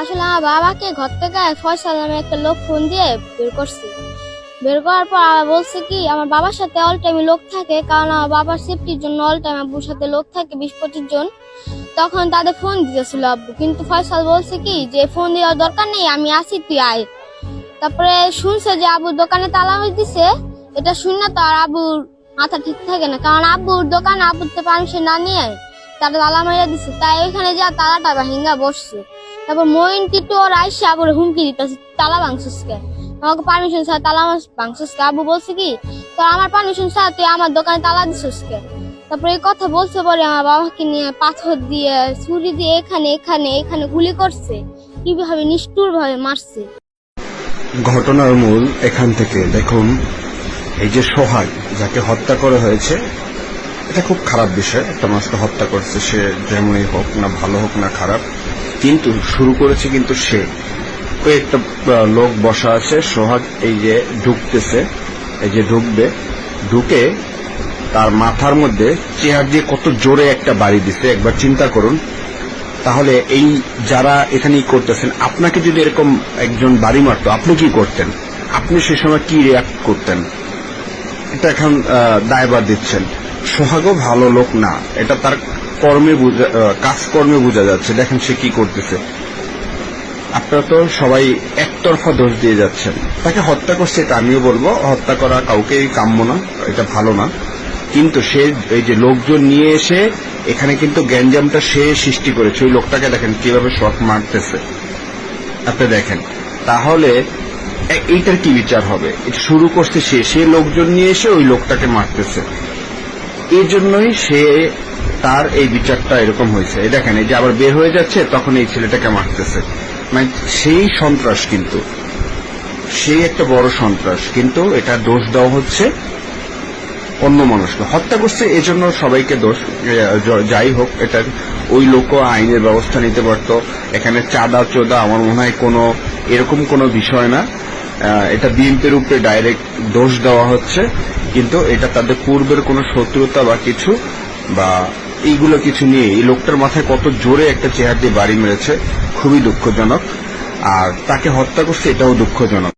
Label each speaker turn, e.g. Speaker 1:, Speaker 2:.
Speaker 1: আসলে আমার বাবাকে ঘর থেকে ফয়সাল নামে একটা লোক ফোন দিয়ে বের করছে। বের করার পর আবার বলছে কি, আমার বাবার সাথে অল টাইমে লোক থাকে, কারণ আমার বাবার সেফটির জন্য অল টাইম আব্বুর সাথে লোক থাকে, বিশ পঁচিশ জন। তখন তাদের ফোন দিতেছিল আব্বু, কিন্তু ফয়সাল বলছে কি, যে ফোন দেওয়ার দরকার নেই, আমি আসি তুই আয়। তারপরে শুনছে যে আবুর দোকানে তালা দিছে এটা শুনে তো আর আবুর মাথা ঠিক থাকে না, কারণ আব্বুর দোকানে আব্বুর তো পারমিশন না নিয়ে তারা তালা মেরে দিছে, তাই ওইখানে যা তালাটা ভাঙ্গা বসছে। তারপর মইন টিটু ওর আইসা আবুর হুমকি দিতেছে, তালা ভাঙছিসকে? আমাকে পারমিশন ছাড়া তালা ভাঙছিসকে? আবু বলছে কি তো আমার পারমিশন ছাড়া তুই আমার দোকানে তালা দিছিসকে? তারপরে এই কথা বলছে বলে আমার বাবাকে নিয়ে পাথর দিয়ে, ছুরি দিয়ে এখানে এখানে এখানে গুলি করছে। কীভাবে নিষ্ঠুর ভাবে মারছে।
Speaker 2: ঘটনার মূল এখান থেকে দেখুন, এই যে সোহাগ যাকে হত্যা করা হয়েছে এটা খুব খারাপ বিষয়। একটা মানুষকে হত্যা করছে সে যেমনই হোক না ভালো হোক না খারাপ। কিন্তু শুরু করেছে কিন্তু সে। ওই একটা লোক বসা আছে সোহাগ এই যে ঢুকতেছে এই যে ঢুকবে ঢুকে তার মাথার মধ্যে চেয়ার দিয়ে কত জোরে একটা বাড়ি দিছে একবার চিন্তা করুন। তাহলে এই যারা এখানেই করতেছেন আপনাকে যদি এরকম একজন বাড়ি মারতো আপনি কি করতেন? আপনি সে সময় কি রিয়াক্ট করতেন? এটা এখন আহ, দায়ভার দিচ্ছেন। সোহাগও ভালো লোক না। এটা তার কর্মে কাজকর্মে বোঝা যাচ্ছে। দেখেন সে কি করতেছে। আপনারা তো সবাই একতরফা দোষ দিয়ে যাচ্ছেন। তাকে হত্যা করছে এটা আমিও বলব। হত্যা করা কাউকেই কাম্য না, এটা ভালো না। কিন্তু সে এই যে লোকজন নিয়ে এসে, এখানে কিন্তু গ্যাঞ্জামটা সে সৃষ্টি করেছে। ওই লোকটাকে দেখেন কীভাবে শট মারতেছে। আপনি দেখেন। তাহলে এইটার কি বিচার হবে? এটা শুরু করছে সে। সে লোকজন নিয়ে এসে ওই লোকটাকে মারতেছে। এই জন্যই সে তার এই বিচারটা এরকম হয়েছে। এই দেখেন, এই যে আবার বের হয়ে যাচ্ছে, তখন এই ছেলেটাকে মারতেছে। মানে সেই সন্ত্রাস কিন্তু, সেই একটা বড় সন্ত্রাস কিন্তু এটা দোষ দেওয়া হচ্ছে অন্য মানুষকে। হত্যা করছে এজন্য সবাইকে দোষ যাই হোক, এটা ওই লোকও আইনের ব্যবস্থা নিতে পারতো। এখানে চাঁদা চোদা আমার মনে হয় কোনো, এরকম কোনো বিষয় না। এটা বিএনপির উপরে ডাইরেক্ট দোষ দেওয়া হচ্ছে। কিন্তু এটা তাদের পূর্বের কোনো শত্রুতা বা কিছু বা এইগুলো কিছু নিয়ে এই লোকটার মাথায় কত জোরে একটা চেহার দিয়ে বাড়ি মেরেছে, খুবই দুঃখজনক। আর তাকে হত্যা করছে, এটাও দুঃখজনক।